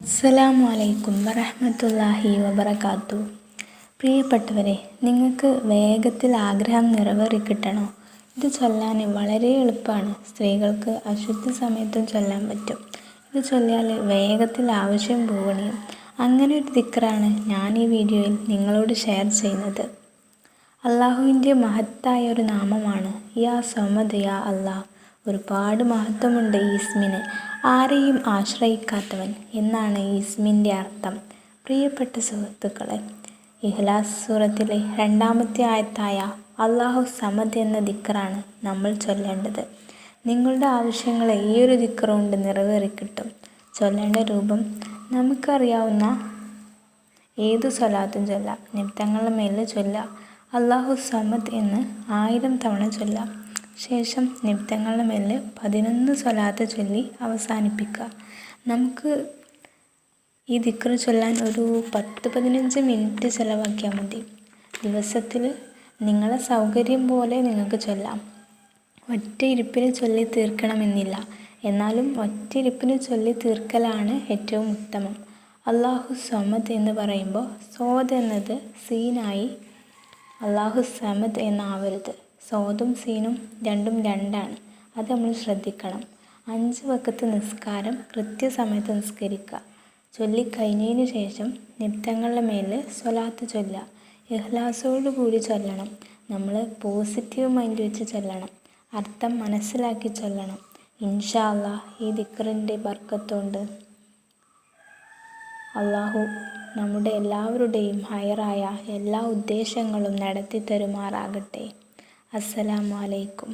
അസ്സലാമു അലൈക്കും വറഹമത്തല്ലാഹി വബറകാത്തു. പ്രിയപ്പെട്ടവരെ നിങ്ങൾക്ക് വേഗത്തിൽ ആഗ്രഹം നിറവേറിക്കിട്ടണോ ഇത് ചൊല്ലാൻ വളരെ എളുപ്പമാണ്. സ്ത്രീകൾക്ക് അശുദ്ധ സമയത്തും ചൊല്ലാൻ പറ്റും. ഇത് ചൊല്ലിയാൽ വേഗത്തിൽ ആവശ്യം പോകണേ അങ്ങനെ ഒരു ദിക്റാണ് ഞാൻ ഈ വീഡിയോയിൽ നിങ്ങളോട് ഷെയർ ചെയ്യുന്നത്. അള്ളാഹുവിന്റെ മഹത്തായ ഒരു നാമമാണ് യാ സമദ് യാ അള്ളാഹ് ഒരുപാട് മഹത്വമുണ്ട് ഈ ഇസ്മിന് ആരെയും ആശ്രയിക്കാത്തവൻ എന്നാണ് ഈസ്മിന്റെ അർത്ഥം. പ്രിയപ്പെട്ട സുഹൃത്തുക്കളെ ഇഹ്ലാസ് സൂറത്തിലെ രണ്ടാമത്തെ ആയത്തായ അള്ളാഹു സമദ് എന്ന ദിക്കറാണ് നമ്മൾ ചൊല്ലേണ്ടത്. നിങ്ങളുടെ ആവശ്യങ്ങളെ ഈ ഒരു ദിക്കർ കൊണ്ട് നിറവേറിക്കിട്ടും ചൊല്ലേണ്ട രൂപം നമുക്കറിയാവുന്ന ഏത് സ്വലാത്തും ചൊല്ലാം. നിമിത്തങ്ങളുടെ മേലിൽ ചൊല്ലാം. അള്ളാഹു സമദ് എന്ന് ആയിരം തവണ ചൊല്ലാം. ശേഷം നിമിത്തങ്ങളുടെ മേലിൽ പതിനൊന്ന് സ്വലാത്ത് ചൊല്ലി അവസാനിപ്പിക്കുക. നമുക്ക് ഈ ദിക്ർ ചൊല്ലാൻ ഒരു പത്ത് പതിനഞ്ച് മിനിറ്റ് ചിലവാക്കിയാൽ മതി. ദിവസത്തിൽ നിങ്ങളെ സൗകര്യം പോലെ നിങ്ങൾക്ക് ചൊല്ലാം. ഒറ്റ ഇരിപ്പിന് ചൊല്ലി തീർക്കണമെന്നില്ല. എന്നാലും ഒറ്റ ഇരിപ്പിന് ചൊല്ലി തീർക്കലാണ് ഏറ്റവും ഉത്തമം. അള്ളാഹു സമദ് എന്ന് പറയുമ്പോൾ സോദ് എന്നത് സീനായി അള്ളാഹു സമദ് എന്നാവരുത്. സോദും സീനും രണ്ടും രണ്ടാണ്. അത് നമ്മൾ ശ്രദ്ധിക്കണം. അഞ്ച് വക്കത്ത് നിസ്കാരം കൃത്യസമയത്ത് നിസ്കരിക്കുക. ചൊല്ലിക്കഴിഞ്ഞതിന് ശേഷം നിമിത്തങ്ങളുടെ മേൽ സ്വലാത്ത് ചൊല്ലുക. ഇഹ്ലാസോടു കൂടി ചൊല്ലണം. നമ്മൾ പോസിറ്റീവ് മൈൻഡ് വെച്ച് ചൊല്ലണം. അർത്ഥം മനസ്സിലാക്കി ചൊല്ലണം. ഇൻഷാല്ല ഈ ദിക്കറിന്റെ ബർക്കത്തുകൊണ്ട് അള്ളാഹു നമ്മുടെ എല്ലാവരുടെയും ഹയറായ എല്ലാ ഉദ്ദേശങ്ങളും നടത്തി തരുമാറാകട്ടെ അസ്സലാമു അലൈക്കും.